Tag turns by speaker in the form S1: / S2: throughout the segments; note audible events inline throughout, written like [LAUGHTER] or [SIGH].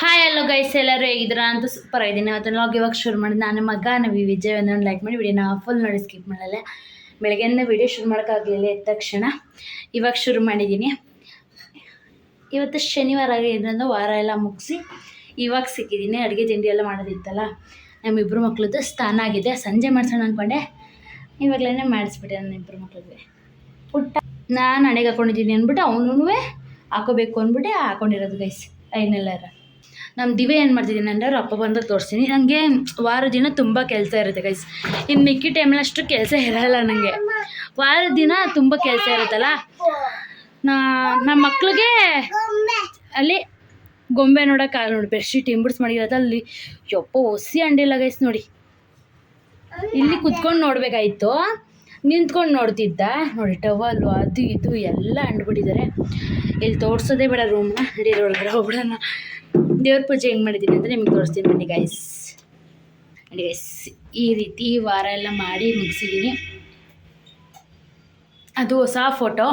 S1: Hi ಅಲ್ಲೋ guys ಎಲ್ಲರೂ ಹೇಗಿದ್ದೀರಾ ಅಂತ ಸೂಪರ್ ಆಗಿದ್ದೀನಿ. ಅದನ್ನ ಲಾಗ್ ಇವಾಗ ಶುರು ಮಾಡಿ ನಾನು ಮಗ, ನಾವು ವಿಜಯ್ ಒಂದೊಂದು ಲೈಕ್ ಮಾಡಿ ವಿಡಿಯೋನ ಫುಲ್ ನೋಡಿ ಸ್ಕಿಪ್ ಮಾಡಲ್ಲ. ಬೆಳಗ್ಗೆಯಿಂದ ವಿಡಿಯೋ ಶುರು ಮಾಡೋಕ್ಕಾಗಲಿಲ್ಲ, ಎದ್ದ ತಕ್ಷಣ ಇವಾಗ ಶುರು ಮಾಡಿದ್ದೀನಿ. ಇವತ್ತು ಶನಿವಾರ ಆಗಿದ್ದರಿಂದ ವಾರ ಎಲ್ಲ ಮುಗಿಸಿ ಇವಾಗ ಸಿಕ್ಕಿದ್ದೀನಿ. ಅಡುಗೆ ತಿಂಡಿ ಎಲ್ಲ ಮಾಡೋದಿತ್ತಲ್ಲ. ನಮ್ಮಿಬ್ಬರು ಮಕ್ಳದ್ದು ಸ್ಥಾನ ಆಗಿದೆ. ಸಂಜೆ ಮಾಡ್ಸೋಣ ಅಂದ್ಕೊಂಡೆ ಇವಾಗಲೇ ಮಾಡಿಸ್ಬಿಟ್ಟೆ ನನ್ನ ಇಬ್ಬರು ಮಕ್ಳಿಗೆ ಪುಟ್ಟ ನಾನು ಹಣೆಗೆ ಹಾಕೊಂಡಿದ್ದೀನಿ ಅಂದ್ಬಿಟ್ಟು ಅವನು ಹಾಕೋಬೇಕು ಅಂದ್ಬಿಟ್ಟು ಹಾಕೊಂಡಿರೋದು ಗೈಸ್ ಐನೆಲ್ಲರ. ನಮ್ಮ ದಿವೆ ಏನು ಮಾಡ್ತಿದ್ದೀನಿ ಅಂದರೆ ಅಪ್ಪ ಬಂದು ತೋರಿಸ್ತೀನಿ. ನನಗೆ ವಾರ ದಿನ ತುಂಬ ಕೆಲಸ ಇರುತ್ತೆ ಗೈಸ್ ಇನ್ನು ಮಿಕ್ಕಿ ಟೈಮಲ್ಲಿ ಅಷ್ಟು ಕೆಲಸ ಇರಲ್ಲ ನನಗೆ ವಾರ ದಿನ ತುಂಬ ಕೆಲಸ ಇರುತ್ತಲ್ಲ? ನಮ್ಮ ಮಕ್ಳಿಗೆ ಅಲ್ಲಿ ಗೊಂಬೆ ನೋಡೋಕ್ಕಾಗಲ್ಲ ನೋಡಿ. ಬೆಡ್ಶೀಟ್ ಇಂಬಿಡ್ಸ್ ಮಾಡಿರೋದು ಅಲ್ಲಿ. ಯಪ್ಪ, ಒಸಿ ಅಂಡಿಲ್ಲ ಗೈಸ್ ನೋಡಿ. ಇಲ್ಲಿ ಕುತ್ಕೊಂಡು ನೋಡಬೇಕಾಯ್ತು. ನಿಂತ್ಕೊಂಡು ನೋಡ್ತಿದ್ದ? ನೋಡಿ ಟವಲ್ಲು ಅದು ಇದು ಎಲ್ಲ ಅಂಡ್ಬಿಟ್ಟಿದ್ದಾರೆ ಇಲ್ಲಿ ತೋರಿಸೋದೇ ಬೇಡ ರೂಮ್ನ ನಡೀರಿ ಒಳಗಡೆ ಹೋಗ್ಬಿಡೋಣ. ದೇವ್ರ ಪೂಜೆ ಹೆಂಗೆ ಮಾಡಿದ್ದೀನಿ ಅಂತ ನಿಮ್ಗೆ ತೋರಿಸ್ತೀನಿ. ಬನ್ನಿ ಗೈಸ್ ನೋಡಿ ಗೈಸ್ ಈ ರೀತಿ ವಾರ ಎಲ್ಲ ಮಾಡಿ ಮುಗಿಸಿದ್ದೀನಿ. ಅದು ಹೊಸ ಫೋಟೋ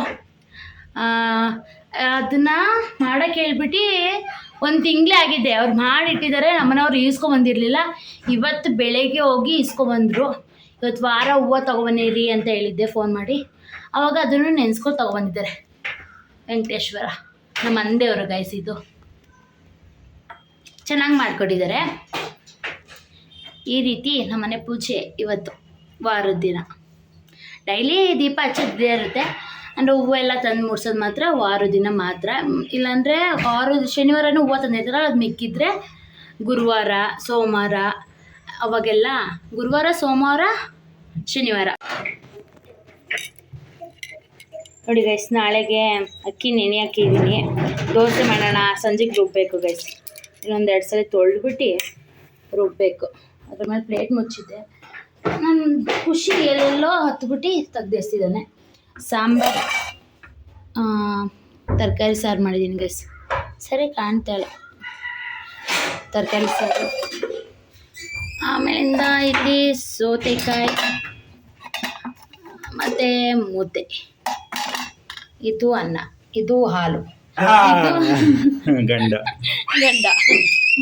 S1: ಅದನ್ನು ಮಾಡೋಕ್ಕೆ ಹೇಳ್ಬಿಟ್ಟು ಒಂದು ತಿಂಗಳೇ ಆಗಿದೆ. ಅವ್ರು ಮಾಡಿಟ್ಟಿದ್ದಾರೆ. ನಮ್ಮನೆಯವ್ರು ಈಸ್ಕೊಂಬಂದಿರಲಿಲ್ಲ ಇವತ್ತು ಬೆಳಗ್ಗೆ ಹೋಗಿ ಈಸ್ಕೊಬಂದರು ಇವತ್ತು ವಾರ ಹೂವು ತೊಗೊಬನ್ನಿರಿ ಅಂತ ಹೇಳಿದ್ದೆ ಫೋನ್ ಮಾಡಿ. ಅವಾಗ ಅದನ್ನು ನೆನೆಸ್ಕೊಂಡು ತೊಗೊಬಂದಿದ್ದಾರೆ. ವೆಂಕಟೇಶ್ವರ, ನಮ್ಮ ಅಂದೆಯವರು ಗಾಯಿಸಿದ್ದು ಚೆನ್ನಾಗಿ ಮಾಡಿಕೊಟ್ಟಿದ್ದಾರೆ. ಈ ರೀತಿ ನಮ್ಮನೆ ಪೂಜೆ ಇವತ್ತು ವಾರದ ದಿನ. ಡೈಲಿ ದೀಪ ಹಚ್ಚೋದೇ ಇರುತ್ತೆ. ಅಂದರೆ ಎಲ್ಲ ತಂದು ಮುಡ್ಸೋದು ಮಾತ್ರ ವಾರದ ದಿನ ಮಾತ್ರ. ಇಲ್ಲಾಂದರೆ ವಾರ, ಶನಿವಾರನೂ ಹೂವು ತಂದಿರ್ತಾರೆ ಅದು ಮಿಕ್ಕಿದ್ರೆ ಗುರುವಾರ, ಸೋಮವಾರ, ಅವಾಗೆಲ್ಲ ಗುರುವಾರ, ಸೋಮವಾರ ಶನಿವಾರ. ನೋಡಿ ಗೈಸ್ ನಾಳೆಗೆ ಅಕ್ಕಿ ನೆನೆ ಹಾಕಿದ್ದೀನಿ ದೋಸೆ ಮಾಡೋಣ. ಸಂಜೆಗೆ ರುಬ್ಬಬೇಕು ಗೈಸ್ ಇನ್ನೊಂದು ಎರಡು ಸಲ ತೊಳೆದ್ಬಿಟ್ಟು ರುಬ್ಬಬೇಕು ಅದ್ರ ಮೇಲೆ ಪ್ಲೇಟ್ ಮುಚ್ಚಿದ್ದೆ. ನನ್ನ ಖುಷಿ ಎಲ್ಲೆಲ್ಲೋ ಹತ್ಬಿಟ್ಟು ತೆಗ್ದೇಸ್ತಿದ್ದಾನೆ ಸಾಂಬಾರು ತರಕಾರಿ ಸಾರು ಮಾಡಿದ್ದೀನಿ ಗೈಸ್ ಸರಿ ಕಾಣ್ತಾಳೆ ತರಕಾರಿ ಸಾರು. ಆಮೇಲಿಂದ ಇಲ್ಲಿ ಸೌತೆಕಾಯಿ ಮತ್ತು ಮುದ್ದೆ. ಇದು ಅನ್ನ ಇದು ಹಾಲು. [LAUGHS]
S2: ಗಂಡ.
S1: ಗಂಡ.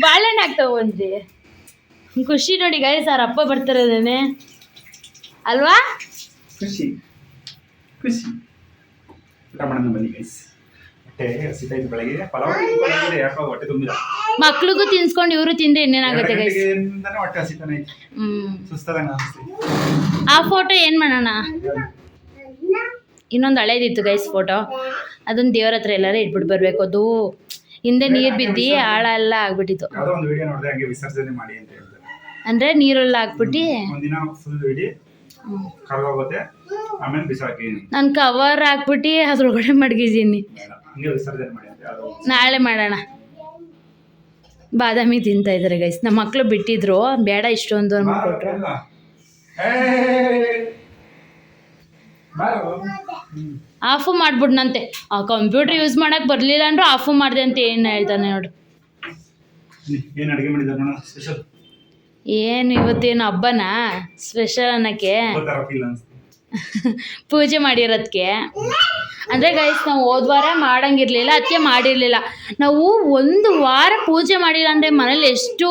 S1: ಬಾಳೆಹಣ್ಣು ಆಗ್ತಾವ ಒಂದು ಖುಷಿ ನೋಡಿ ಗಾಯ ಸರ್ ಅಪ್ಪ ಬರ್ತಾರದೇನೆ. ಅಲ್ವಾ?
S2: ಖುಷಿ. ಖುಷಿ. ಬನ್ನಿ ಗೈಸ್ ಹೊಟ್ಟೆ ಹಸಿತೈತೆ ಬೆಳಗ್ಗೆ ಪಲಾವ್ ತಿನ್ಕೊಂಡಿದ್ರೆ ಯಾಕೋ ಹೊಟ್ಟೆ ತುಂಬಿಲ್ಲ
S1: ಮಕ್ಳಿಗೂ ತಿನ್ಸ್ಕೊಂಡು ಇವರು ತಿಂದ್ರೆ ಇನ್ನೇನಾಗುತ್ತೆ ಗೈಸ್
S2: ಗಂಟೆಯಿಂದನೇ ಹೊಟ್ಟೆ ಹಸಿತಾನೆ. ಐತೆ
S1: ಹ್ಮ್.
S2: ಸುಸ್ತಾದಂಗ ಅನಿಸ್ತಿ
S1: ಆ ಫೋಟೋ ಏನ್ ಮಾಡೋಣ? ಇನ್ನೊಂದು ಹಳೇದಿತ್ತು ಗೈಸ್ ಫೋಟೋ ಅದನ್ನ ದೇವ್ರ ಹತ್ರ ಎಲ್ಲಾರು ಇಟ್ಬಿಟ್ಟು ಬರಬೇಕು. ಅದು ಹಿಂದೆ ನೀರು ಬಿದ್ದಿ ಆಳ ಎಲ್ಲ ಆಗ್ಬಿಟ್ಟಿತ್ತು.
S2: ಯಾವ್ದೋ ಒಂದು ವಿಡಿಯೋ ನೋಡಿದೆ ಹಂಗೆ ವಿಸರ್ಜನೆ ಮಾಡಿ ಅಂತ ಹೇಳ್ತಾರೆ
S1: ಅಂದರೆ ನೀರೆಲ್ಲ ಹಾಕ್ಬಿಟ್ಟು
S2: ಒಂದಿನ ಫುಲ್ ಇಡಿ ಕರ್ಗೋಗುತ್ತೆ. ಆಮೇಲೆ ಬಿಸಾಕಿ.
S1: ನಾನು ಕವರ್ ಹಾಕ್ಬಿಟ್ಟು ಅದ್ರೊಳಗಡೆ ಮಡಗಿದ್ದೀನಿ.
S2: ಬೇಡ ವಿಸರ್ಜನೆ ಮಾಡಿ ಅಂತ ಯಾವ್ದೋ ಒಂದು.
S1: ನಾಳೆ ಮಾಡೋಣ ಬಾದಾಮಿ ತಿಂತಾ ಇದ್ದಾರೆ ಗೈಸ್ ನಮ್ಮ ಮಕ್ಕಳು ಬಿಟ್ಟಿದ್ರು ಬೇಡ ಇಷ್ಟೊಂದು
S2: ಅಂದ್ಬಿಟ್ಟು
S1: ಕೊಟ್ರು
S2: ಎಲ್ಲ. ಏಯ್! ಬಾರೋ. ಹ್ಮ್.
S1: ಆಫು ಮಾಡ್ಬಿಡ್ನಂತೆ ಆ ಕಂಪ್ಯೂಟರ್ ಯೂಸ್ ಮಾಡಕ್ ಬರಲಿಲ್ಲ ಅಂದ್ರೂ ಆಫು ಮಾಡಿದೆ ಅಂತ ಏನು ಹೇಳ್ತಾನೆ ನೋಡು
S2: ಏನ್ ಅಡಿಗೆ ಮಾಡಿದಾರೆ ನೋಡೋಣ ಸ್ಪೆಷಲ್
S1: ಏನು ಇವತ್ತೇನು ಹಬ್ಬನಾ ಸ್ಪೆಷಲ್ ಅನ್ನಕ್ಕೆ
S2: ತರ ಫೀಲ್ ಅನ್ಸುತ್ತೆ
S1: ಪೂಜೆ ಮಾಡಿರೋದಕ್ಕೆ ಅಂದರೆ ಗೈಸ್ ನಾವು ಹೋದ ವಾರ ಮಾಡಂಗಿರಲಿಲ್ಲ ಅದಕ್ಕೆ ಮಾಡಿರಲಿಲ್ಲ. ನಾವು ಒಂದು ವಾರ ಪೂಜೆ ಮಾಡಿಲ್ಲ ಅಂದರೆ ಮನೇಲಿ ಎಷ್ಟು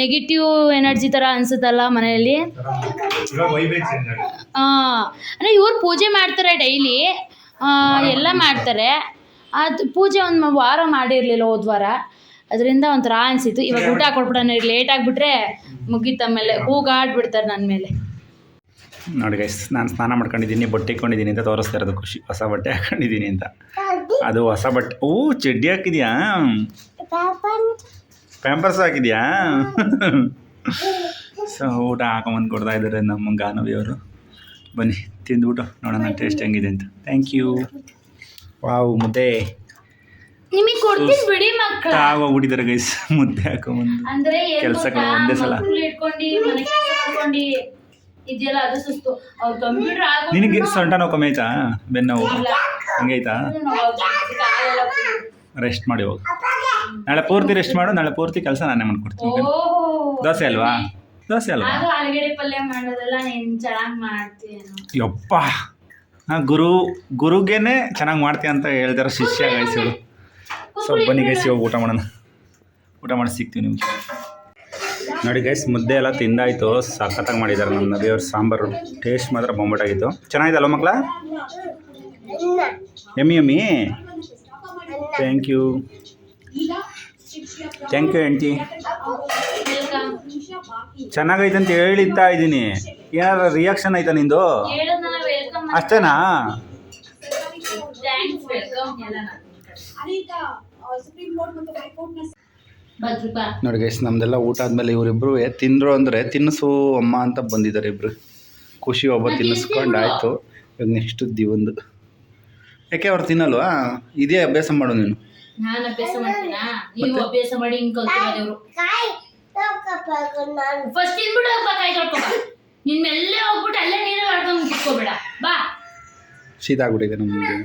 S1: ನೆಗೆಟಿವ್ ಎನರ್ಜಿ ಥರ ಅನಿಸುತ್ತಲ್ಲ ಮನೆಯಲ್ಲಿ
S2: ಹಾಂ
S1: ಅಂದರೆ ಇವ್ರು ಪೂಜೆ ಮಾಡ್ತಾರೆ ಡೈಲಿ ಎಲ್ಲ ಮಾಡ್ತಾರೆ. ಅದು ಪೂಜೆ ಒಂದು ವಾರ ಮಾಡಿರಲಿಲ್ಲ ಹೋದ ವಾರ. ಅದರಿಂದ ಒಂಥರ ಅನಿಸಿತ್ತು. ಇವಾಗ ಊಟ ಹಾಕೊಟ್ಬಿಡೋಣ ಲೇಟ್ ಆಗಿಬಿಟ್ರೆ ಮುಗೀತು ಆಮೇಲೆ. ಕೂಗಾಡ್ಬಿಡ್ತಾರೆ ನನ್ನ ಮೇಲೆ.
S2: ನೋಡಿ ಗೈಸ್ ನಾನು ಸ್ನಾನ ಮಾಡ್ಕೊಂಡಿದ್ದೀನಿ ಬಟ್ಟೆ ಇಟ್ಕೊಂಡಿದ್ದೀನಿ ಅಂತ ತೋರಿಸ್ತಾ ಇರೋದು ಖುಷಿ. ಹೊಸ ಬಟ್ಟೆ ಹಾಕೊಂಡಿದ್ದೀನಿ ಅಂತ. ಅದು ಹೊಸ ಬಟ್ಟೆ. ಓ ಚಡ್ಡಿ ಹಾಕಿದ್ಯಾ? ಪ್ಯಾಂಪರ್ಸ್ ಹಾಕಿದ್ಯಾ? ಸೊ ಊಟ ಹಾಕೊಂಬಂದು ಕೊಡ್ತಾ ಇದ್ದಾರೆ ನಮ್ಮ ಗಾನವಿಯವರು. ಬನ್ನಿ ತಿಂದ್ಬಿಟ್ಟು ನೋಡೋಣ ಟೇಸ್ಟ್ ಹೆಂಗಿದೆ ಅಂತ. ಥ್ಯಾಂಕ್ ಯು ವಾವ್ ಮುದ್ದೆ.
S1: ಹೋಗ್ಬಿಟ್ಟಿದ್ದಾರೆ
S2: ಆಗೋಗ್ಬಿಟ್ಟಿದ್ದಾರೆ ಗೈಸ್ ಮುದ್ದೆ ಹಾಕೊಂಬಂದು.
S1: ಕೆಲಸ
S2: ಕೆಲ್ಸಗಳು? ಒಂದೇ ಸಲ.
S1: ಇದೆಯಲ್ಲ ಅದು ಸುಸ್ತು. ಅವ್ರ ಕಂಪ್ಯೂಟರ್
S2: ನಿನಗೆ ಸೊಂಟ ನೋವು ಕಮ್ಮಿ ಆಯ್ತಾ? ಬೆನ್ನೋವು ಹಂಗೆ ಆಯ್ತಾ? ರೆಸ್ಟ್ ಮಾಡಿ ಹೋಗು. ನಾಳೆ ಪೂರ್ತಿ ರೆಸ್ಟ್ ಮಾಡು ನಾಳೆ ಪೂರ್ತಿ ಕೆಲಸ ನಾನೇ ಮಾಡ್ಕೊಡ್ತೀನಿ ಓಕೆನಾ? ದೋಸೆ ಅಲ್ವಾ? ದೋಸೆ ಅಲ್ವಾ?
S1: ಅದು ಆಲೂಗಡ್ಡೆ ಪಲ್ಯ ಮಾಡೋದೆಲ್ಲ ನೀನ್ ಚೆನ್ನಾಗಿ ಮಾಡ್ತೀಯೇನೋ.
S2: ಯಪ್ಪ! ಹಾಂ ಗುರು ಗುರುಗೇನೆ ಚೆನ್ನಾಗಿ ಮಾಡ್ತೀಯ ಅಂತ ಹೇಳ್ತಾರೆ ಶಿಷ್ಯ ಗೈಸಿಗಳು ಸೊ ಬನ್ನಿ ಗೈಸಿ ಹೋಗಿ ಊಟ ಮಾಡೋಣ. ಊಟ ಮಾಡಿ ಸಿಗ್ತೀವಿ ನಿಮ್ಗೆ. ನೋಡಿ ಗೈಸ್ ಮುದ್ದೆ ಎಲ್ಲ ತಿಂದಾಯ್ತು. ಸಖತ್ತಾಗಿ ಮಾಡಿದ್ದಾರೆ ನಮ್ಮ ನದಿಯವ್ರ ಸಾಂಬಾರು ಟೇಸ್ಟ್ ಮಾತ್ರ ಬೊಂಬಟಾಗಿತ್ತು. ಚೆನ್ನಾಗಿದೆ ಅಲ್ವ ಮಕ್ಕಳ ಎಮ್ಮಿ ಎಮ್ಮಿ. ಥ್ಯಾಂಕ್ ಯು ಥ್ಯಾಂಕ್ ಯು ಹೆಂಡ್ತಿ
S1: ವೆಲ್ಕಮ್
S2: ಚೆನ್ನಾಗೈತೆ ಅಂತ ಹೇಳಿತ್ತಾ ಇದ್ದೀನಿ. ಏನಾದ್ರು ರಿಯಾಕ್ಷನ್ ಆಯ್ತಾ ನಿಂದು? ಅಷ್ಟೇನಾ?
S1: ಥ್ಯಾಂಕ್ಸ್ ವೆಲ್ಕಮ್ ಹೇಳೋಣ ಭದ್ರಪ್ಪ
S2: ನೋಡಿ ಗೈಸ್ ನಮ್ದೆಲ್ಲ ಊಟ ಆದ್ಮೇಲೆ ಇವರಿಬ್ರು ತಿಂದ್ರು ಅಂದರೆ ತಿನ್ನಿಸು ಅಮ್ಮ ಅಂತ ಬಂದಿದ್ದಾರೆ ಇಬ್ರು. ಖುಷಿ ಒಬ್ಬ
S1: ನಾನ್
S2: ತಿನ್ನಿಸ್ಕೊಂಡು ಆಯಿತು. ಇವಾಗ ನೆಕ್ಸ್ಟ್ ದಿವಂದು. ಯಾಕೆ ಅವ್ರು ತಿನ್ನಲ್ವಾ? ಇದೇ ಅಭ್ಯಾಸ ಮಾಡು ನೀನು.
S1: ನಾನು ಅಭ್ಯಾಸ ಮಾಡ್ತೀನಾ? ನೀವು ಅಭ್ಯಾಸ ಮಾಡಿ ಹಿಂಗ್ ಕಲ್ತಿರೋದೇವ್ರು ಫಸ್ಟ್ ತಿನ್ಬಿಡು ಹೋಗ್ಬಾ ಕಾಯಿ ತೊಳ್ಕೊಬ ನಿನ್ ಮೆಲ್ಲೆ ಹೋಗ್ಬಿಟ್ಟು ಅಲ್ಲೇ ನೀರೇ ಮಾಡ್ಕೊಂಡು ಕುತ್ಕೋಬೇಡ. ಬಾ.
S2: ಶೀತ ಆಗ್ಬಿಟ್ಟಿದೆ ನಮಗೆ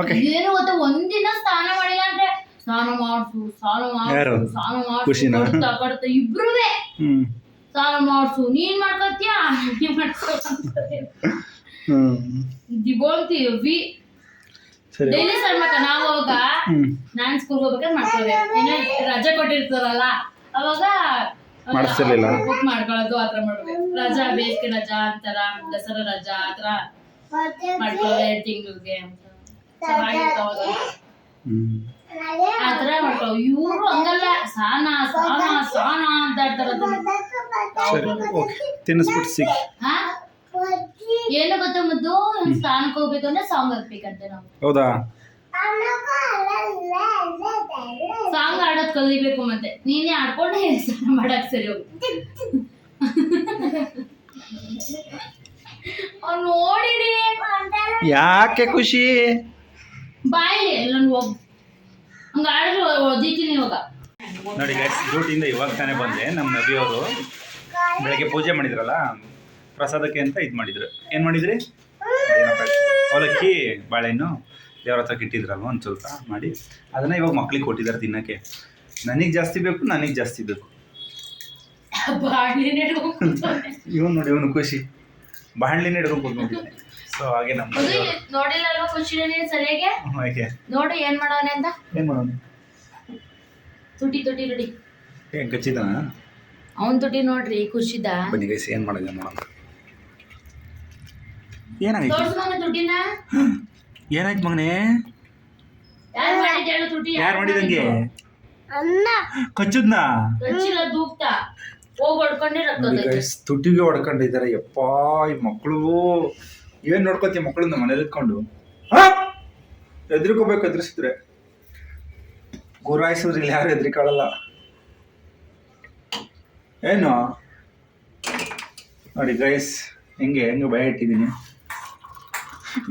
S2: ಓಕೆ
S1: ಏನು ಗೊತ್ತಾ ಒಂದಿನ ಸ್ನಾನ ಮಾಡಿಲ್ಲ ಅಂದ್ರೆ ಸ್ನಾನ ಮಾಡಿಸು ಸ್ನಾನ
S2: ಮಾಡಿಸು
S1: ಮಾಡ್ಸು ಸ್ನಾನ ಮಾಡ್ಸು
S2: ಖುಷಿನಾ?
S1: ಕೊಡ್ತಾ ಕೊಡ್ತಾ ಇಬ್ರುವೆ. ಸ್ನಾನ ಮಾಡಿಸು. ನೀನ್ ಮಾಡ್ಕೊತ್ಯಾ? ನೀನ್ ಮಾಡ್ಕೊ ವಿ.
S2: ಸರಿ.
S1: ಡೈಲಿ ಮಕ್ಕ ನಾವು ಅವಾಗ ನಾನ್ ಸ್ಕೂಲ್ ಹೋಗ್ಬೇಕಾದ್ರೆ ಮಾಡ್ಕೊಳ್ಬೇಕು ರಜೆ ಕೊಟ್ಟಿರ್ತಾರಲ್ಲ ಅವಾಗ
S2: ಮಾಡಿಸ್ತಿರ್ಲಿಲ್ಲ?
S1: ಬುಕ್ ಮಾಡ್ಕೊಳ್ಳೋದು ಆತರ ಮಾಡ್ಬೇಕು ರಜಾ ಬೇಸಿಗೆ ರಜಾ ಅಂತಾರ ದಸರಾ ರಜಾ ಆತರ ಮಾಡ್ಕೊಳ್ಳೋದು ಎರಡು ತಿಂಗಳಿಗೆ ಚೆನ್ನಾಗಿರ್ತಾವ
S2: ಹ್ಞೂ
S1: ಆತರ ಮಾಡ್ಕೊಳ್ಳೋ ಇವ್ರು ಹಂಗಲ್ಲ. ಸಾನ ಸಾನ ಸಾನ ಅಂತ ಆಡ್ತಾರ
S2: ಸರಿ ಓಕೆ. ತಿನ್ನಿಸ್ಬಿಟ್ಟು ಸಿಗ್.
S1: ಏನು ಗೊತ್ತ ಮುದ್ದು? ಸ್ಥಾನಕ್ಕೆ ಹೋಗ್ಬೇಕು ಅಂದ್ರೆ ಸಾಂಗ್ ಹಾಕ್ಬೇಕಂತೆ ನಾವು.
S2: ಹೌದಾ?
S1: ಸಾಂಗ್ ಆಡೋದ್ ಕಲಿಬೇಕು ಮತ್ತೆ. ನೀನೇ ಆಡ್ಕೊಂಡು ಸ್ನಾನ ಮಾಡಕ್ ಸರಿ ಹೋಗು ನೋಡಿಡಿ ನೋಡಿರಿ
S2: ಯಾಕೆ ಖುಷಿ?
S1: ಬಾಯಿ ಎಲ್ಲ ಹೋಗ್ ಹಂಗ ಆಡಿದ್ರೆ ಒದಿತೀನಿ ಇವಾಗ.
S2: ನೋಡಿ ಗೈಸ್ ಡ್ಯೂಟಿಯಿಂದ ಇವಾಗ ತಾನೇ ಬಂದೆ. ನಮ್ಮ ನದಿಯವರು ಬೆಳಗ್ಗೆ ಪೂಜೆ ಮಾಡಿದ್ರಲ್ಲ ಪ್ರಸಾದಕ್ಕೆ ಅಂತ ಇದು ಮಾಡಿದ್ರು. ಏನು ಮಾಡಿದ್ರಿ? ಅವಲಕ್ಕಿ ಬಾಳೆಹಣ್ಣು ದೇವ್ರ ಹತ್ರ ಇಟ್ಟಿದ್ರಲ್ವ ಒಂದು ಸ್ವಲ್ಪ ಮಾಡಿ ಅದನ್ನು ಇವಾಗ ಮಕ್ಳಿಗೆ ಕೊಟ್ಟಿದ್ದಾರೆ ತಿನ್ನೋಕ್ಕೆ. ನನಗೆ ಜಾಸ್ತಿ ಬೇಕು ನನಗೆ ಜಾಸ್ತಿ ಬೇಕು. [LAUGHS] ಇವನು ನೋಡಿ ಇವನು ಖುಷಿ. ಬಾಣಲಿನ ಹಿಡ್ಕೊಂಡು ಕೂತ್ಕೊಂಡಿದ್ದೆ [LAUGHS] ಸೊ ಹಾಗೆ ನಮ್ಮ ನದಿಯವರು
S1: ನೋಡಿಲ್ಲ ಅಲ್ವಾ ಖುಷಿ ನೀನ್ ಸರಿಯಾಗಿ?
S2: ಹಾಗೆ.
S1: ನೋಡು ಏನ್ ಮಾಡೋಣ ಅಂತ?
S2: ಏನು ಮಾಡೋಣ
S1: ತುಟಿ ತುಟಿ ರೆಡಿ
S2: ಏನ್ ಕಚ್ಚಿದಾನ
S1: ಅವನ್ ತುಟಿ ನೋಡ್ರಿ ಖುಷಿದ
S2: ಬನ್ನಿ ಗೈಸ್ ಏನು ಮಾಡೋದು ನೋಡೋಣ. ಏನಾಗೈತಿ?
S1: ತೋರ್ಸ್ಮನ ತುಟಿನ.
S2: ಏನಾಯ್ತು ಮಗನೇ?
S1: ಯಾರು ಮಾಡಿದ್ ಹೇಳು ತುಟಿ?
S2: ಯಾರು ಮಾಡಿದಂಗೆ? ಕಚ್ಚದ್ನಾ?
S1: ಕಚ್ಚಿಲ್ಲ ದೂಕ್ತಾ. ಹೋಗ್ ಹೊಡ್ಕೊಂಡೆ
S2: ತುಟಿಗೆ ಹೊಡ್ಕೊಂಡಿದ್ದಾರೆ. ಯಪ್ಪ ಈ ಮಕ್ಕಳು ಏನ್ ನೋಡ್ಕೊತೀಯ ಮಕ್ಕಳನ್ನ ಮನೇಲಿ ಇಟ್ಕೊಂಡು? ಎದ್ರಿಕೋಬೇಕು ಎದುರಿಸಿದ್ರೆ. ಗುರಾಯಿಸಿದ್ರೆ ಇಲ್ಲಿ ಯಾರು ಎದ್ರಿಕಾಳಲ್ಲ? ಏನು? ನೋಡಿ ಗೈಸ್ ಹೆಂಗೆ ಹೆಂಗೆ ಭಯ ಇಟ್ಟಿದ್ದೀನಿ.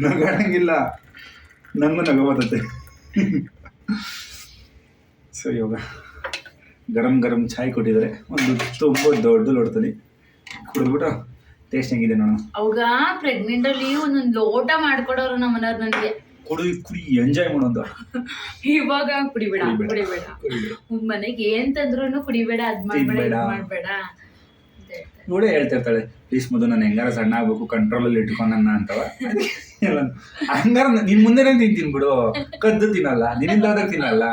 S2: ನಗಂಗಿಲ್ಲ ನಂಗೂ ನಗ ಬರ್ತದೆ ಸರಿ ಇವಾಗ ಗರಂ ಗರಂ ಚಾಯ್ ಕೊಟ್ಟಿದ್ದಾರೆ. ಒಂದು ತುಂಬ ದೊಡ್ಡ ಲೋಟದಲ್ಲಿ ಕುಡಿದ್ಬಿಟ್ಟು ಟೇಸ್ಟ್ ಹೆಂಗಿದೆ ನೋಡೋಣ.
S1: ಅವಾಗ ಪ್ರೆಗ್ನೆಂಟ್ ಅಲ್ಲಿ ಒಂದೊಂದು ಲೋಟ ಮಾಡ್ಕೊಡೋರು ನಮ್ಮ ಮನೆಯವ್ರು ನನಗೆ
S2: ಕುಡಿ ಕುಡಿ ಎಂಜಾಯ್ ಮಾಡೋದು
S1: ಇವಾಗ ಕುಡಿಬೇಡ
S2: ಕುಡಿಬೇಡ.
S1: ಮನೆಗೆ ಏನ್ ತಂದ್ರು ಕುಡಿಬೇಡ ಅದ್ ಮಾಡ್ಬೇಡ ಮಾಡ್ಬೇಡ.
S2: ಇವಳೇ ಹೇಳ್ತಿರ್ತಾಳೆ ಪ್ಲೀಸ್ ಮೊದಲು ನಾನು ಹೆಂಗಾರ ಸಣ್ಣ ಆಗ್ಬೇಕು ಕಂಟ್ರೋಲಲ್ಲಿ ಇಟ್ಕೊಂಡನ್ನ ಅಂತವ. ಹಂಗಾರ ನಿನ್ ಮುಂದೆನೇ ತಿಂತೀನಿ ಬಿಡು ಕದ್ದು ತಿನ್ನಲ್ಲ ನಿನ್ನಿಂದ ಆದಾಗ ತಿನ್ನಲ್ಲ.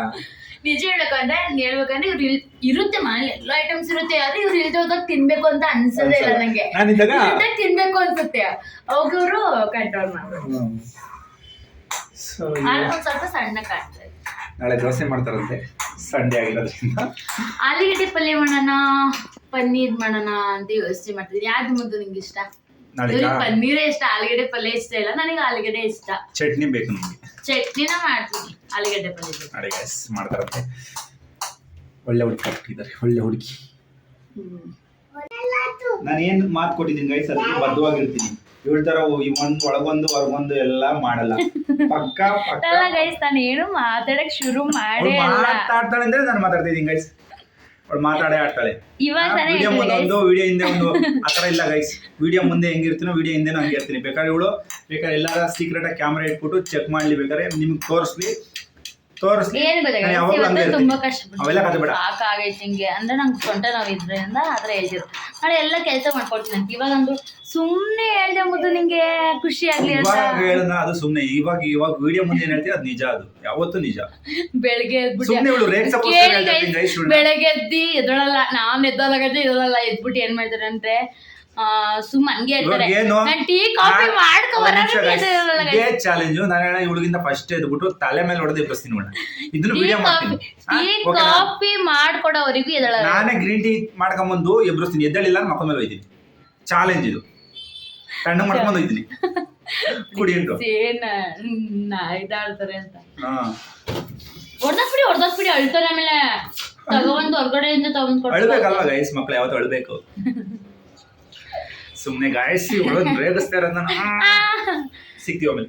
S1: ನಿಜ ಹೇಳ್ಬೇಕಂದ್ರೆ ಹೇಳ್ಬೇಕಂದ್ರೆ ಇವ್ರು ಇಲ್- ಇರುತ್ತೆ ಮನೇಲಿ ಎಲ್ಲ ಐಟಮ್ಸ್ ಇರುತ್ತೆ. ಆದ್ರೆ ಇವ್ರು ಇಲ್ದೆ ಹೋದಾಗ ತಿನ್ಬೇಕು ಅಂತ ಅನ್ಸೋದೇ ಇಲ್ಲ ನಂಗೆ.
S2: ನಾನಿದ್ದಾಗ
S1: ಇಲ್ದಾಗ ತಿನ್ಬೇಕು ಅನ್ಸುತ್ತೆ. ಅವಾಗ ಇವ್ರು ಕಂಟ್ರೋಲ್ ಮಾಡ್ತಾರೆ
S2: ಸೊ
S1: ಆದ್ರೆ ಒಂದ್ ಸ್ವಲ್ಪ ಸಣ್ಣ ಕಾಣ್ತಾರೆ
S2: ನಾಳೆ ದೋಸೆ ಮಾಡ್ತಾರಂತೆ. ಸಂಡೇ ಆಗಿರೋದ್ರಿಂದ.
S1: ಆಲೂಗಡ್ಡೆ ಪಲ್ಯ ಮಾಡೋಣ ಪನ್ನೀರ್ ಮಾಡೋಣ ಅಂತ ಯೋಚನೆ ಮಾಡ್ತಿದ್ದೀನಿ ಯಾವ್ದು ಮುದ್ದು ನಿಂಗೆ ಇಷ್ಟ? ಇವ್ರಿಗೆ ಪನ್ನೀರೇ ಇಷ್ಟ ಆಲೂಗಡ್ಡೆ ಪಲ್ಯ ಇಷ್ಟ ಇಲ್ಲ ನನಗೆ ಆಲೂಗಡ್ಡೆ ಇಷ್ಟ.
S2: ಚಟ್ನಿ ಬೇಕು ನಮಗೆ.
S1: ಚಟ್ನಿನ ಮಾಡ್ತೀನಿ ಆಲೂಗಡ್ಡೆ ಪಲ್ಯ ಜೊತೆ.
S2: ಗ್ಯಾಸ್ ಮಾಡ್ತಾರಂತೆ. ಒಳ್ಳೆ ಹುಡುಗಿ ಹಾಕಿದ್ದಾರೆ ಒಳ್ಳೆ ಹುಡುಗಿ.
S1: ಹ್ಮ್.
S2: ನಾನು ಏನು ಮಾತು ಕೊಟ್ಟಿದ್ದೀನಿ ಗೈಸ್ ಅದಕ್ಕೆ ಬದ್ಧವಾಗಿರ್ತೀನಿ. ಇವಳ ತರ ಒಂದು ಒಳಗೊಂದು ಹೊರಗೊಂದು ಎಲ್ಲ ಮಾಡಲ್ಲ. ಪಕ್ಕ ಪಕ್ಕ.
S1: ಗೈಸ್ ನಾನು ಏನು ಮಾತಾಡಕ್ ಶುರು
S2: ಮಾಡಿ
S1: ಮಾಡೇ ಇಲ್ಲ.
S2: ಮಾತಾಡ್ತಾಳೆ ಅಂದ್ರೆ ನಾನು ಮಾತಾಡ್ತಿದ್ದೀನಿ ಗೈಸ್ ಅವಳು ಮಾತಾಡೇ ಆಡ್ತಾಳೆ.
S1: ಇವಾಗ
S2: ವಿಡಿಯೋ ಮುಂದೆ ಒಂದು ವಿಡಿಯೋ ಹಿಂದೆ ಒಂದು [LAUGHS] ಆ ಥರ ಇಲ್ಲ ಗೈಸ್ ವಿಡಿಯೋ ಮುಂದೆ ಹೆಂಗಿರ್ತೀನೋ ವಿಡಿಯೋ ಹಿಂದೆ ಹಂಗೆ ಇರ್ತೀನಿ. ಬೇಕಾದ್ರೆ ಇವಳು ಬೇಕಾದ್ರೆ ಎಲ್ಲಾರ ಸೀಕ್ರೆಟ್ ಆಗಿ ಕ್ಯಾಮ್ರಾ ಇಟ್ಬಿಟ್ಟು ಚೆಕ್ ಮಾಡ್ಲಿ ಬೇಕಾದ್ರೆ ನಿಮ್ಗೆ ತೋರಿಸ್ಲಿ. ತೋರಿಸ್ಲಿ.
S1: ಏನ್ ಇವತ್ತು ತುಂಬಾ ಕಷ್ಟ
S2: ಅವೆಲ್ಲ ಕತೆ ಬೇಡ.
S1: ಸಾಕಾಗೈತೆ ಹಿಂಗೆ ಅಂದ್ರೆ ನಂಗೆ ಸೊಂಟ ನಾವು ಇದ್ರಿಂದ ಆತರ ಹೇಳ್ತಿದ್ರು ನಾಳೆ ಎಲ್ಲ ಕೆಲಸ ಮಾಡ್ಕೊಡ್ತೀನಿ ಅಂತ. ಇವಾಗ ಒಂದು ಸುಮ್ನೆ ಹೇಳ್ದೆ ಮುದ್ದು ನಿಂಗೆ ಖುಷಿ ಆಗ್ಲಿ ಅಂತ.
S2: ಇವಾಗ ಹೇಳೋಣ ಅದು ಸುಮ್ನೆ. ಇವಾಗ ಇವಾಗ ವಿಡಿಯೋ ಮುಂದೆ ಏನ್ ಹೇಳ್ತೀರ? ಅದು ನಿಜ ಅದು. ಯಾವತ್ತೂ ನಿಜ.
S1: ಬೆಳಗ್ಗೆ ಎದ್ಬಿಟ್ಟು.
S2: ಸುಮ್ನೆ ಇವಳು ರೇಗ್ಸಕ್ಕೋಸ್ಕರ
S1: ಕೇಳಿ
S2: ಹೇಳ್ತಾ ಇದ್ದೀನಿ
S1: guys,
S2: guys ಇವ್ಳನ್ನ.
S1: ಬೆಳಗ್ಗೆ ಎದ್ದಿ ಎದ್ದೊಳಲ್ಲ ನಾನ್ ಎದ್ದೊಳಲ್ಲ. ಎದ್ಬಿಟ್ಟು ಏನ್ ಮಾಡ್ತಾರೆ ಅಂದ್ರೆ ಸುಮ್ ಹಂಗೆ ಹೇಳ್ತಾರೆ?
S2: ಇವಾಗ ಏನು?
S1: ನಾನ್ ಟೀ ಕಾಫಿ ಮಾಡ್ಕೊ
S2: ಒಂದ್ ನಿಮಿಷ guys. ಇದೇ ಚಾಲೆಂಜು ನಾನು ಹೇಳ ಇವಳಿಗಿಂತ ಫಸ್ಟ್ ಎದ್ಬಿಟ್ಟು ತಲೆ ಮೇಲೆ ಹೊಡೆದು ಎಬ್ಬಿಸ್ತೀನಿ ಇವಳನ್ನ. ಇದನ್ನು
S1: ಟೀ
S2: ವಿಡಿಯೋ
S1: ಕಾಫಿ
S2: ಮಾಡ್ತೀನಿ.
S1: ಟೀ
S2: ಓಕೆನಾ?
S1: ಕಾಫಿ ಮಾಡ್ಕೊಡೋವರೆಗೂ ಎದ್ದೊಳಲ್ಲ.
S2: ನಾನೇ ಗ್ರೀನ್ ಟೀ ಮಾಡ್ಕೊಂಬಂದು ಎಬ್ಬಿಸ್ತೀನಿ. ಎದ್ದಳಿಲ್ಲ ಮಕ್ಕ ಮೇಲೆ ಹೋಯ್ತೀನಿ. ಚಾಲೆಂಜ್ ಇದು. ತಣ್ಣಗೆ ಮಾಡ್ಕೊಂಡು ಹೋಯ್ತೀನಿ. ಕುಡಿ
S1: ಏನ ಇದಾಡ್ತಾರೆ ಅಂತ.
S2: ಹಾ.
S1: ಹೊಡ್ದಾಕ್ಬಿಡಿ ಹೊಡ್ದಾಕ್ಬಿಡಿ. ಅಳ್ತಾರೆ ಆಮೇಲೆ ತಗೊಂಡ್ ಹೊರ್ಗಡೆಯಿಂದ ತಗೊಂಡ್
S2: ಅಳ್ಬೇಕಲ್ವಾ ಗೈಸ್ ಮಕ್ಳು? ಯಾವತ್ತೂ ಅಳ್ಬೇಕು. [LAUGHS] ಸುಮ್ನೆ ಗಾಯಿಸಿ ಒಳಗ್ [LAUGHS] ರೇಗಿಸ್ತಾ ಸಿಗ್ತೀವಿ ಆಮೇಲೆ.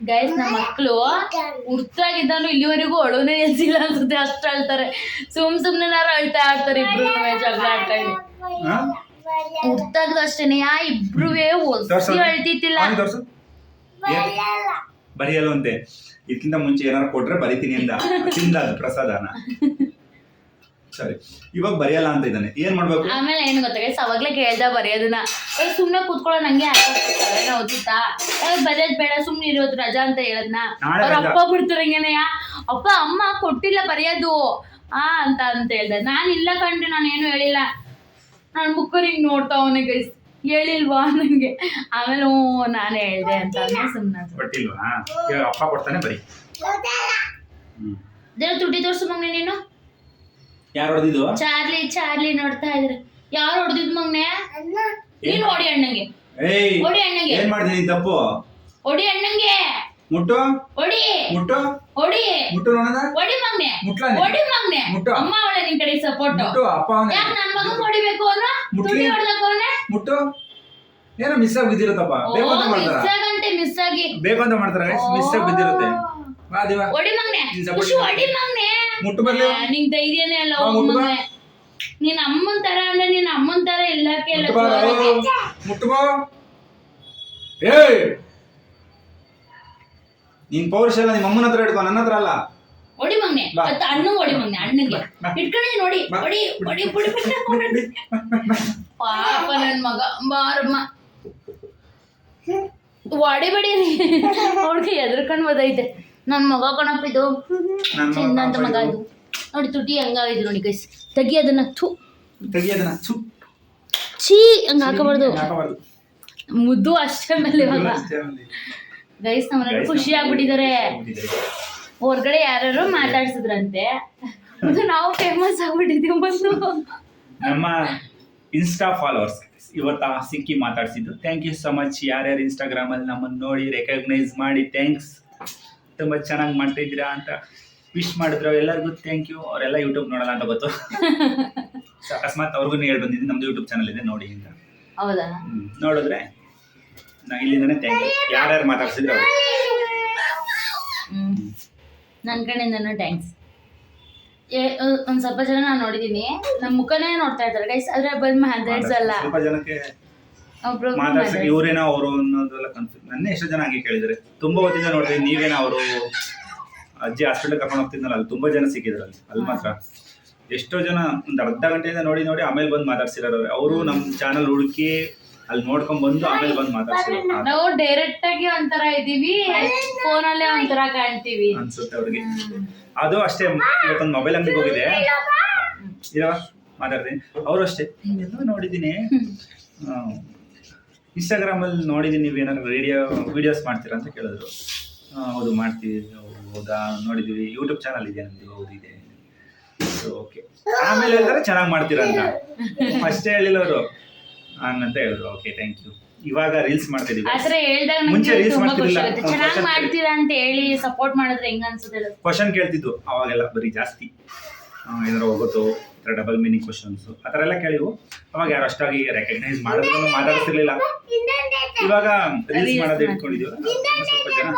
S1: ಗೈಸ್ ನಮ್ಮ ಮಕ್ಕಳು ಹುಡ್ತಾಗಿದ್ದಾನು ಇಲ್ಲಿವರೆಗೂ ಅಳುನೇ ಎದ್ದಿಲ್ಲ ಅನ್ಸುತ್ತೆ ಅಷ್ಟು ಅಳ್ತಾರೆ. ಸುಮ್ ಸುಮ್ನೆ ನಾರು ಅಳ್ತಾ ಆಡ್ತಾರೆ ಇಬ್ರು ಜಗಳ ಆಡ್ತಾ
S2: ಇದ್ರು.
S1: ಹುಡ್ತಾಗ್ದು ಅಷ್ಟೇನೆ ಯಾ ಇಬ್ರುವೇ. ಒಸಿ ಅಳ್ತಿತ್ತಿಲ್ಲ?
S2: ಬರೆಯಲ್ಲ ಅಂತೆ ಇದಕ್ಕಿಂತ ಮುಂಚೆ ಏನಾರು ಕೊಟ್ರೆ ಬರಿತೀನಿ ಅಂದ. ತಿಂದ ಪ್ರಸಾದನ. ಸರಿ ಇವಾಗ ಬರೆಯಲ್ಲ ಅಂತ ಇದ್ದಾನೆ. ಏನ್ ಮಾಡ್ಬೇಕು?
S1: ಆಮೇಲೆ ಏನು ಗೊತ್ತಾ ಗೈಸ್ ಅವಾಗ್ಲೇ ಕೇಳ್ದ ಬರೆಯೋದನ್ನ. ಏ ಸುಮ್ನೆ ಕೂತ್ಕೊಳ್ಳೋ ನಂಗೆ ಓದಿತ್ತಾ ಏ ಬರೆಯೋದ್ ಬೇಡ ಸುಮ್ನೆ ಇರೋದು ರಜಾ ಅಂತ ಹೇಳದ್ನ. ಅವ್ರ. ಅಪ್ಪ ಬಿಡ್ತಾರಂಗೇನೆಯ ಅಪ್ಪ ಅಮ್ಮ ಕೊಟ್ಟಿಲ್ಲ ಬರೆಯೋದು. ಆ ಅಂತ ಅಂತ ಹೇಳ್ದೆ. ನಾನು ಇಲ್ಲ ಕಂಡ್ರೆ ನಾನು ಏನು ಹೇಳಿಲ್ಲ. ನಾನು ಮುಕ್ಕರ್ ಹಿಂಗ್ ನೋಡ್ತಾ ಅವನೇ ಗೈಸ್ ಹೇಳಿಲ್ವಾ ನಂಗೆ? ಆಮೇಲೆ ಹ್ಞೂ ನಾನು ಹೇಳ್ದೆ ಅಂತ. ಸುಮ್ನೆ ಸುಮ್ಮನೆ
S2: ಕೊಟ್ಟಿಲ್ವಾ? ಅಪ್ಪ ಕೊಡ್ತಾನೆ ಬರೀ. ಹ್ಮ್.
S1: ತುಟ್ಟಿ ತುಟಿ ತೋರ್ಸು ಮಗ್ನೆ ನೀನು?
S2: ಯಾರು ಹೊಡೆದಿದ್ದು
S1: ಚಾರ್ಲಿ ಚಾರ್ಲಿ ನೋಡ್ತಾ ಇದ್ರೆ. ಯಾರು ಹೊಡೆದಿದ್ ಮಗ್ನೆ? ನೀನ್ ಹೊಡಿ ಅಣ್ಣಂಗೆ.
S2: ಏಯ್
S1: ಹೊಡಿ ಅಣ್ಣಂಗೆ.
S2: ಏನ್ ಮಾಡಿದೀನಿ ತಪ್ಪು?
S1: ಹೊಡಿ ಅಣ್ಣಂಗೆ.
S2: ಮುಟ್ಟು?
S1: ಹೊಡಿ.
S2: ಮುಟ್ಟು?
S1: ಹೊಡಿ.
S2: ಮುಟ್ಟು ನೋಡೋಣ?
S1: ಹೊಡಿ ಮಗ್ನೆ.
S2: ಮುಟ್ಲ ನೀನು?
S1: ಹೊಡಿ ಮಗ್ನೆ.
S2: ಮುಟ್ಟು.
S1: ಅಮ್ಮ ಅವಳೆ ನಿನ್ ಕಡೆ ಸಪೋರ್ಟ್
S2: ಮುಟ್ಟು ಅಪ್ಪ ಅವನೇ.
S1: ಯಾಕೆ ನನ್ ಮಗನ್ ಹೊಡಿಬೇಕು ಅವನು?
S2: ಮುಟ್ಲಿ.
S1: ತುಟಿ ಅವನೇ?
S2: ಮುಟ್ಟು? ಏನೋ ಮಿಸ್ ಆಗಿ ಬಿದ್ದಿರುತ್ತಪ್ಪ. ಬೇಕಂತ ಮಾಡ್ತಾರ?
S1: ಮಿಸ್ ಆಗಿ.
S2: ಬೇಕು ಅಂತ ಮಾಡ್ತಾರ? ಮಿಸ್ ಆಗಿ ಬಿದ್ದಿರುತ್ತೆ. ಬಾ ದಿವ
S1: ಹೊಡಿ ಮಗ್ನೆ.
S2: ನೀನ್ support
S1: ಖುಷಿ ಹೊಡಿ ಮಗ್ನೆ.
S2: ಮುಟ್ಟು ಬರ್ಲಿ.
S1: ಆ, ನಿಂಗ್ ಧೈರ್ಯನೇ ಅಲ್ಲ. ಮಗ್ನೆ. ನೀನ್ ಅಮ್ಮನ್ ತರ ಅಂದ್ರೆ ನೀನ್ ಅಮ್ಮನ್ ತರ ಇಲ್ಲಕ್ಕೆ ಇಲ್ಲ
S2: ಮುಟ್ಟು ಬಾ ನೀನ್ ಪೌರುಷ ಎಲ್ಲ ನಿಮ್ಮ ಅಮ್ಮನ ಹತ್ರ ನನ್ನ ಅಲ್ಲ.
S1: ಹೊಡಿ ಮಗ್ನೆ. ಮತ್ತೆ ಅಣ್ಣ ಹೊಡಿ ಮಗ್ನೆ ಅಣ್ಣಗೆ
S2: ಬಾ.
S1: ನೋಡಿ. ಒಡಿ ಒಡಿ ಪುಡಿ ಪುಡಿ. ಪಾಪ ನನ್ ಮಗ. ಬಾರಮ್ಮ ಹೊಡಿಬೇಡಿ ಅವ್ಳಿಗೆ ಎದ್ರಕೊಂಡ್ ಬದೈತೆ ನನ್ ಮಗ ಕಣಪ್ಪ ಇದು. ಚಿನ್ನಂತ ಮಗ ಇದು. ನೋಡಿ ತುಟಿ ಹಂಗಾಗಿದ್ರು ನೋಡಿ ಗೈಸ್ ತಗಿ ಅದನ್ನ ಥು.
S2: ತೆಗಿ ಅದನ್ನ ಥು.
S1: ಛೀ ಹಂಗ ಹಾಕಬಾರ್ದು. ಮುದ್ದು ಅಷ್ಟೇ ಮೇಲೆ ಇವಾಗ. ಗೈಸ್ ನಮ್ಮ ಖುಷಿ ಆಗ್ಬಿಟ್ಟಿದ್ದಾರೆ. ಹೊರ್ಗಡೆ ಯಾರು ಮಾತಾಡ್ಸಿದ್ರಂತೆ. ಮತ್ತು ನಾವು ಫೇಮಸ್ ಆಗ್ಬಿಟ್ಟಿದ್ದೀವಿ ಮತ್ತು
S2: ನಮ್ಮ ಇನ್ಸ್ಟಾ ಫಾಲೋವರ್ಸ್ ಇವತ್ತ ಸಿಕ್ಕಿ ಮಾತಾಡ್ಸಿದ್ದು. ಥ್ಯಾಂಕ್ ಯು ಸೊ ಮಚ್ ಯಾರ್ಯಾರು ಇನ್ಸ್ಟಾಗ್ರಾಮಲ್ಲಿ ನಮ್ಮನ್ನು ನೋಡಿ ರೆಕಗ್ನೈಸ್ ಮಾಡಿ ಥ್ಯಾಂಕ್ಸ್ ತುಂಬ ಚೆನ್ನಾಗಿ ಮಾಡ್ತಾ ಇದ್ದೀರಾ ಅಂತ ವಿಶ್ ಮಾಡಿದ್ರು. ಎಲ್ಲರಿಗೂ ಥ್ಯಾಂಕ್ ಯು ಅವರೆಲ್ಲ ಯೂಟ್ಯೂಬ್ ನೋಡಲ್ಲ ಅಂತ ಗೊತ್ತು. [LAUGHS] ಅಕಸ್ಮಾತ್ ಅವ್ರಿಗೂ ಹೇಳಿ ಬಂದಿದ್ದೀನಿ ನಮ್ದು ಯೂಟ್ಯೂಬ್ ಚಾನಲ್ ಇದೆ ನೋಡಿ ಅಂತ.
S1: ಹೌದಾ?
S2: ಹ್ಮ್. ನೋಡಿದ್ರೆ ನಾ ಇಲ್ಲಿಂದನೇ ಥ್ಯಾಂಕ್ ಯು ಯಾರ್ಯಾರು ಮಾತಾಡ್ಸಿದ್ರು ಅವ್ರು.
S1: ಹ್ಮ್. ನನ್ನ ಕಡೆಯಿಂದನೂ ಥ್ಯಾಂಕ್ಸ್ ಒಂದು ಸ್ವಲ್ಪ ಜನ ನಾನು ನೋಡಿದ್ದೀನಿ ನಮ್ಮ ಮುಖನೇ ನೋಡ್ತಾ ಇದ್ದಾರೆ. ಗೈಸ್ ಆದ್ರೆ ಬಂದು ಮಾತಾಡ್ಸಲ್ಲ
S2: ಸ್ವಲ್ಪ ಜನಕ್ಕೆ ಮಾತಾಡ್ಸಕ್ಕೆ ಇವರೇನೋ ಅವರು ಅನ್ನೋದೆಲ್ಲ ಕನ್ಫ್ಯೂಸ್ ನನ್ನೇ ಎಷ್ಟೋ ಜನ ಹಾಗೆ ಕೇಳಿದ್ದಾರೆ. ತುಂಬಾ ಹೊತ್ತಿಂದ ನೋಡಿದ್ರೆ ನೀವೇನೋ ಅವರು ಅಜ್ಜಿ ಹಾಸ್ಪಿಟಲ್ ಕರ್ಕೊಂಡು ಹೋಗ್ತಿದ್ನಲ್ಲ ಅಲ್ಲಿ ತುಂಬಾ ಜನ ಸಿಕ್ಕಿದ್ರು ಅಲ್ಲಿ. ಅಲ್ಲಿ ಮಾತ್ರ. ಎಷ್ಟೋ ಜನ ಒಂದು ಅರ್ಧ ಗಂಟೆಯಿಂದ ನೋಡಿ ನೋಡಿ ಆಮೇಲೆ ಬಂದು ಮಾತಾಡ್ಸಿರೋರು ಅವರು. ನಮ್ಮ ಚಾನಲ್ ಹುಡುಕಿ ಅಲ್ಲಿ ನೋಡ್ಕೊಂಡ್ ಬಂದು ಆಮೇಲೆ ಬಂದು ಮಾತಾಡ್ಸಿರೋ
S1: ನಾವು ಡೈರೆಕ್ಟ್ ಆಗಿ ಒಂಥರ ಇದೀವಿ. ಅಲ್ಲೇ ಒಂಥರ ಕಾಣ್ತೀವಿ.
S2: ಅನ್ಸುತ್ತೆ ಅವ್ರಿಗೆ. ಅದು ಅಷ್ಟೇ ಇವತ್ತೊಂದು ಮೊಬೈಲ್ ಅಂಗಡಿಗೆ ಹೋಗಿದೆ ಇರವ ಮಾತಾಡ್ತೀನಿ. ಅವರು ಅಷ್ಟೇ. ಎಲ್ಲೋ ನೋಡಿದ್ದೀನಿ. ಇನ್ಸ್ಟಾಗ್ರಾಮಲ್ಲಿ ನೋಡಿದ್ದೀನಿ ನೀವು ಏನಾದ್ರು ರೇಡಿಯೋ ವಿಡಿಯೋಸ್ ಮಾಡ್ತೀರಾ ಅಂತ ಕೇಳಿದ್ರು. ಹೌದು ಮಾಡ್ತೀವಿ ಹೌದಾ ನೋಡಿದ್ದೀವಿ ಯೂಟ್ಯೂಬ್ ಚಾನಲ್ ಇದೆ ನಮ್ಮದು ಹೌದು ಇದೆ. ಸೊ ಓಕೆ ಆಮೇಲೆ ಹೇಳಿದ್ರೆ ಚೆನ್ನಾಗಿ ಮಾಡ್ತೀರಾ ಅಂತ. ಅಷ್ಟೇ ಹೇಳಿಲ್ಲ ಅವರು. ಹಂಗಂತ ಹೇಳಿದ್ರು. ಓಕೆ ಥ್ಯಾಂಕ್ ಯು ಇವಾಗ ರೀಲ್ಸ್ ಮಾಡ್ತಿದ್ದೀವಿ ಮುಂಚೆ
S1: ನಂಗೆ
S2: reels
S1: ತುಂಬಾ ಖುಷಿ
S2: ಮಾಡ್ತಿರ್ಲಿಲ್ಲ.
S1: ಆಗುತ್ತೆ.
S2: ಒಂದ್
S1: ಚೆನ್ನಾಗಿ
S2: question
S1: ಮಾಡ್ತೀರಾ ಅಂತ ಹೇಳಿ ಸಪೋರ್ಟ್ ಮಾಡಿದ್ರೆ ಹೆಂಗ ಅನ್ಸುತ್ತೆ ಹೇಳು?
S2: ಕ್ವಶನ್ ಕೇಳ್ತಿದ್ದು ಅವಾಗೆಲ್ಲ ಬರೀ ಜಾಸ್ತಿ. ಆ, ಏನಾರು ಹೋಗುತ್ತೋ ಥರ ಡಬಲ್ ಮೀನಿಂಗ್ ಕ್ವಶನ್ಸ್ ಆ ಥರ ಎಲ್ಲ ಕೇಳಿವು ಅವಾಗ ಯಾರು ಅಷ್ಟಾಗಿ ರೆಕಗ್ನೈಸ್ ಮಾಡೋದನ್ನು ಮಾತಾಡ್ತಿರ್ಲಿಲ್ಲ. ಇವಾಗ ರೀಲ್ಸ್ ಮಾಡೋದು ಇಟ್ಕೊಂಡಿದೀವಿ ಸ್ವಲ್ಪ ಜನ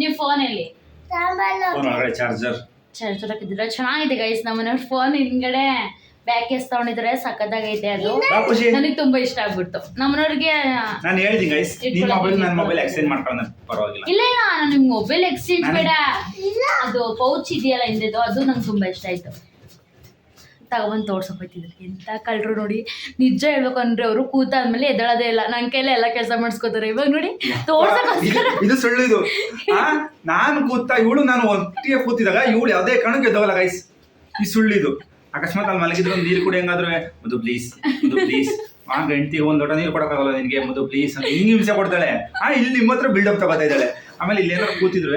S1: ನೀವು ಫೋನಲ್ಲಿ
S2: ಫೋನ್ ಒಳಗಡೆ ಚಾರ್ಜರ್
S1: ಚಾರ್ಜರ್ ಹಾಕಿದ್ರೆ ಚೆನ್ನಾಗಿದೆ ಗೈಸ್ ನಮ್ಮನೆ ಫೋನ್ ಹಿಂದ್ಗಡೆ. ಬ್ಯಾಕ್ ಕೇಸ್ ತಗೊಂಡಿದ್ರೆ ಸಖತ್ತಾಗೈತೆ ಅದು.
S2: ಖುಷಿ.
S1: ನನಗೆ ತುಂಬಾ ಇಷ್ಟ ಆಗ್ಬಿಡ್ತು. ನಮ್ಮನವ್ರಿಗೆ
S2: ನಾನು ಹೇಳ್ತೀನಿ ಗೈಸ್
S1: ನಿಮ್ಮ
S2: ಮೊಬೈಲ್ ನನ್ನ. ಮೊಬೈಲ್ ಎಕ್ಸ್ಚೇಂಜ್ ಮಾಡ್ಕೊಂಡ್ರೆ ಪರವಾಗಿಲ್ಲ.
S1: ಇಲ್ಲ ಇಲ್ಲ ನಿಮ್ಮ ಮೊಬೈಲ್ ಎಕ್ಸ್ಚೇಂಜ್ ಬೇಡ. ಅದು ಪೌಚ್ ಇದೆಯಲ್ಲ ಹಿಂದೆದು ಅದು ನಂಗೆ ತುಂಬಾ ಇಷ್ಟ ಆಯ್ತು. ತಗೊಂಬಂದು ತೋರ್ಸಕ್ ಹೋಯ್ತಿದ್ರು. ಎಂತ ಕಳ್ರು ನೋಡಿ. ನಿಜ ಹೇಳ್ಬೇಕಂದ್ರೆ ಅವರು ಕೂತಾದ್ಮೇಲೆ ಎದಳದೇ ಇಲ್ಲ. ನನ್ ಕೈಲೇ ಎಲ್ಲ ಕೆಲಸ ಮಾಡಿಸ್ಕೋತಾರೆ. ಇವಾಗ ನೋಡಿ ತೋರ್ಸಕ್ಕೋಸ್ಕರ.
S2: ಇದು- ಸುಳ್ಳು ಇದು. ನಾನು ಕೂತ ಇವಳು ನಾನು ಒಟ್ಟಿಗೆ ಕೂತಿದಾಗ ಇವಳು ಯಾವುದೇ ಕಾರಣಕ್ಕೆ ಎದ್ದೋಗಲ್ಲ ಗೈಸ್ ಈ ಸುಳ್ಳು ಇದು. ಅಕಸ್ಮಾತ್ ಅಲ್ಲಿ ಮಲಗಿದ್ರು ನೀರು ಕುಡಿ ಹೆಂಗಾದ್ರು ಮದು ಪ್ಲೀಸ್ ಮದು ಪ್ಲೀಸ್ ಆ ಗಂಟಿ ಒಂದ್ ಲೋಟ ನೀರು ಕೊಡಕ್ಕಾಗಲ್ಲ ನಿನಗೆ ಮದು ಪ್ಲೀಸ್ ಅಂತ ಹಿಂಗ್ ಹಿಂಸೆ ಕೊಡ್ತಾಳೆ. ಆ, ಇಲ್ಲಿ ನಿಮ್ಮ ಹತ್ರ ಬಿಲ್ಡಪ್ ತಗೋತಾ ಇದ್ದಾಳೆ. ಆಮೇಲೆ ಇಲ್ಲಿ ಏನಾದ್ರು ಕೂತಿದ್ರು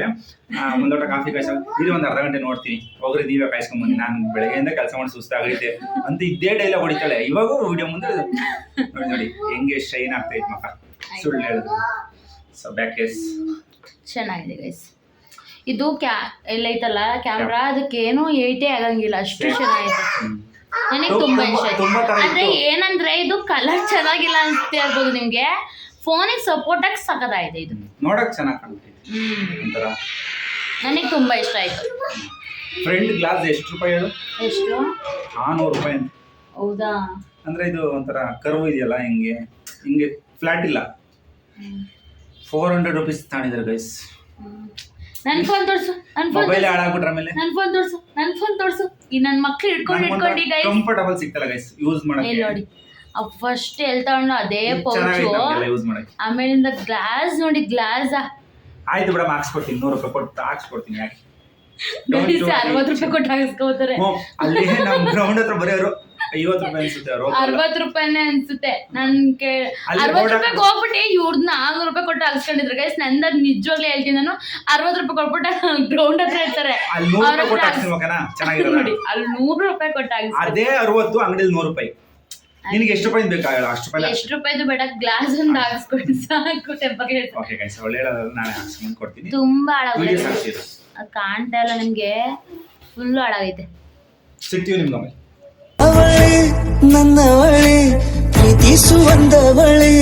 S2: ಒಂದು ಲೋಟ ಕಾಫಿ ಕಾಯ್ಸ ಇಲ್ಲಿ ಒಂದು ಅರ್ಧ ಗಂಟೆ ನೋಡ್ತೀನಿ. ಹೋಗ್ರಿ, ನೀವೇ ಕಾಯಿಸ್ಕೊಂಬಂದಿ ನಾನು ಬೆಳಗ್ಗೆಯಿಂದ ಕೆಲಸ ಮಾಡಿ ಸುಸ್ತಾಗೈತೆ ಅಂತ ಇದ್ದೇ ಡೈಲಾಗ್ ಹೊಡಿತಾಳೆ. ಇವಾಗೂ ವಿಡಿಯೋ ಮುಂದೆ ನೋಡಿ ನೋಡಿ, ಹೆಂಗೆ ಶೈನ್ ಆಗ್ತೈತೆ ಮಕ್ಕ. ಸುಳ್ಳು ಹೇಳಿದ್ರು ಸೊ ಬ್ಯಾಕ್ ಕೇಸ್
S1: ಚೆನ್ನಾಗಿದೆ ಗೈಸ್ ಇದು ಕ್ಯಾ ಎಲ್ಲ ಐತಲ್ಲ ಕ್ಯಾಮ್ರಾ ಅದಕ್ಕೇನು ಏಟೇ ಆಗಂಗಿಲ್ಲ ಅಷ್ಟು ಚೆನ್ನಾಗಿದೆ ನನಗೆ ತುಂಬಾ ಇಷ್ಟ ಆಯ್ತು. ಅಂದ್ರೆ ಏನಂದ್ರೆ ಇದು ಕಲರ್ ಚೆನ್ನಾಗಿಲ್ಲ ಅಂತ ಹೇಳ್ಬೋದು ನಿಮ್ಗೆ. ಫೋನಿಗೆ ಸಪೋರ್ಟ್ ಆಗಿ ಸಕದಾಗಿದೆ ಇದು.
S2: ನೋಡಕ್ ಚೆನ್ನಾಗಿ ಕಾಣುತ್ತೆ. ಒಂಥರ.
S1: ನನಗೆ ತುಂಬಾ ಇಷ್ಟ ಆಯ್ತು.
S2: ಫ್ರೆಂಡ್ ಗ್ಲಾಸ್ ಎಷ್ಟು ರೂಪಾಯಿ ಹೇಳು?
S1: ಎಷ್ಟು?
S2: ನಾನ್ನೂರು ರೂಪಾಯಿ ಅಂತ.
S1: ಹೌದಾ?
S2: ಅಂದ್ರೆ ಇದು ಒಂಥರ ಕರ್ವ್ ಇದೆಯಲ್ಲ ಹಿಂಗೆ. ಹಿಂಗೆ ಫ್ಲಾಟ್ ಇಲ್ಲ. ಫೋರ್ ಹಂಡ್ರೆಡ್ ರುಪೀಸ್ ತಾಣಿದ್ದಾರೆ ಗೈಸ್
S1: ನನ್ ಫೋನ್ ತೋರ್ಸು ನನ್ ಫೋನ್
S2: ಮೊಬೈಲ್ ಹಾಳಾಗ್ಬಿಟ್ರ ಆಮೇಲೆ?
S1: ನನ್ ಫೋನ್ ತೋರ್ಸು ನನ್ ಫೋನ್ ತೋರ್ಸು. ಈ ನನ್ ಮಕ್ಳು ಹಿಡ್ಕೊಂಡು ಹಿಡ್ಕೊಂಡು ಗೈಸ್
S2: ಕಂಫರ್ಟಬಲ್ ಸಿಗ್ತಲ್ಲ ಗೈಸ್ ಯೂಸ್ ಮಾಡಕ್ಕೆ.
S1: ನೋಡಿ ಫಸ್ಟ್ ಹೇಳ್ತಾವಣ್ಣ ಅದೇ ಪೌಚು ಆಮೇಲಿಂದ ಗ್ಲಾಸ್ ನೋಡಿ ಗ್ಲಾಸ್
S2: ಆಯ್ತು ಬಿಡ ಹಾಕ್ಸ್ಕೊಡ್ತೀನಿ ನೂರು ರೂಪಾಯಿ ಕೊಟ್ಟು ಹಾಕ್ಸ್ಕೊಡ್ತೀನಿ ಯಾಕೆ?
S1: ಅರವತ್ತು. ರೂಪಾಯಿ ಕೊಟ್ಟು ಹಾಕಿಸ್ಕೋತಾರೆ.
S2: ಅಲ್ಲಿ ನಮ್ಮ ಗ್ರೌಂಡ್ ಹತ್ರ ಬರೆಯೋರು ಐವತ್ತು ರೂಪಾಯಿ ಅನ್ಸುತ್ತೆ ಅವ್ರು
S1: ಅರವತ್ತು ರೂಪಾಯಿನೇ ಅನ್ಸುತ್ತೆ. ನನ್ ಕೇ
S2: ಅಲ್ಲಿ ಬೋರ್ಡ್
S1: ರೂಪಾಯಿಗೆ ಹೋಗ್ಬಿಟ್ಟು ಇವ್ರದ್ದು ನಾನ್ನೂರು ರೂಪಾಯಿ ಕೊಟ್ಟು ಅಲ್ಸ್ಕೊಂಡಿದ್ರು. ಗೈಸ್ ನಂದ ನಿಜವಾಗ್ಲೂ ಹೇಳ್ತೀನಿ ನಾನು ಅರವತ್ತು ರೂಪಾಯಿ ಕೊಟ್ಬಿಟ್ಟು [LAUGHS] ಗ್ರೌಂಡ್ ಹತ್ರ ಇರ್ತಾರೆ.
S2: ಅಲ್ಲಿ ನೂರು
S1: ಅವ್ರ
S2: ರೂಪಾಯಿ ಕೊಟ್ಟು
S1: ಹತ್ರ
S2: ಹಾಕ್ಸ್ತೀನಿ ಓಕೆನಾ ಚೆನ್ನಾಗಿರಲ್ಲ.
S1: ನೋಡಿ ಅಲ್ಲಿ ನೂರು ರೂಪಾಯಿ ಕೊಟ್ಟು
S2: ಅದೇ ಅರವತ್ತು ಅಂಗಡಿಲಿ ನೂರು ರೂಪಾಯಿ. ನಿನಗೆ ಎಷ್ಟು ರೂಪಾಯಿ ಬೇಕಾ ಹೇಳು ಅಷ್ಟು ರೂಪಾಯಿ
S1: ಎಷ್ಟು ರೂಪಾಯಿದು ಬೇಡ ಗ್ಲಾಸ್ ಒಂದು ಹಾಕ್ಸ್ಕೊಂಡು ಸಾಕು
S2: ಓಕೆ ಗೈಸ್ ಅವಳು ಹೇಳೋದು ನಾನೇ ಹಾಕ್ಸ್ಕೊಂಡು ಕೊಡ್ತೀನಿ.
S1: ತುಂಬಾ ಹಾಳಾಗಿದೆ ಕಾಣ್ತಾ ಇಲ್ಲ ನಿಮ್ಗೆ. ಫುಲ್ ಹಾಳಾಗೈತೆ.
S2: ಸಿಗ್ತೀವಿ ನಿಮ್ಗೆ
S3: ಅವಳೆ ನನ್ನವಳೆ ಪ್ರೀತಿಸುವಂದವಳೆ